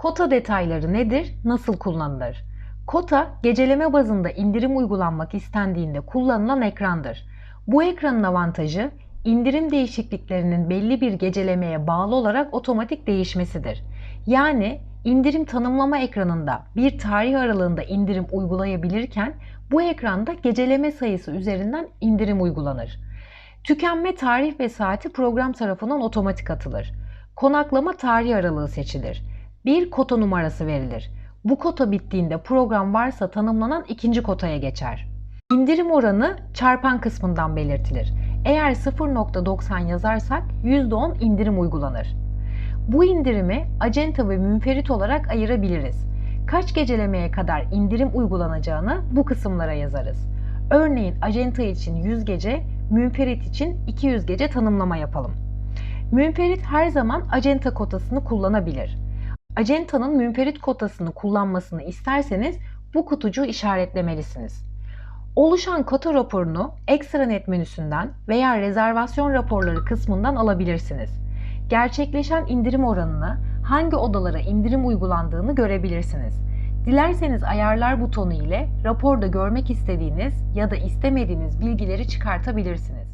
Kota detayları nedir? Nasıl kullanılır? Kota, geceleme bazında indirim uygulanmak istendiğinde kullanılan ekrandır. Bu ekranın avantajı, indirim değişikliklerinin belli bir gecelemeye bağlı olarak otomatik değişmesidir. Yani indirim tanımlama ekranında bir tarih aralığında indirim uygulayabilirken bu ekranda geceleme sayısı üzerinden indirim uygulanır. Tükenme tarih ve saati program tarafından otomatik atılır. Konaklama tarih aralığı seçilir. Bir kota numarası verilir. Bu kota bittiğinde program varsa tanımlanan ikinci kotaya geçer. İndirim oranı çarpan kısmından belirtilir. Eğer 0.90 yazarsak %10 indirim uygulanır. Bu indirimi acenta ve münferit olarak ayırabiliriz. Kaç gecelemeye kadar indirim uygulanacağını bu kısımlara yazarız. Örneğin acenta için 100 gece, münferit için 200 gece tanımlama yapalım. Münferit her zaman acenta kotasını kullanabilir. Acenta'nın münferit kotasını kullanmasını isterseniz bu kutucuğu işaretlemelisiniz. Oluşan kota raporunu Extranet menüsünden veya rezervasyon raporları kısmından alabilirsiniz. Gerçekleşen indirim oranını, hangi odalara indirim uygulandığını görebilirsiniz. Dilerseniz ayarlar butonu ile raporda görmek istediğiniz ya da istemediğiniz bilgileri çıkartabilirsiniz.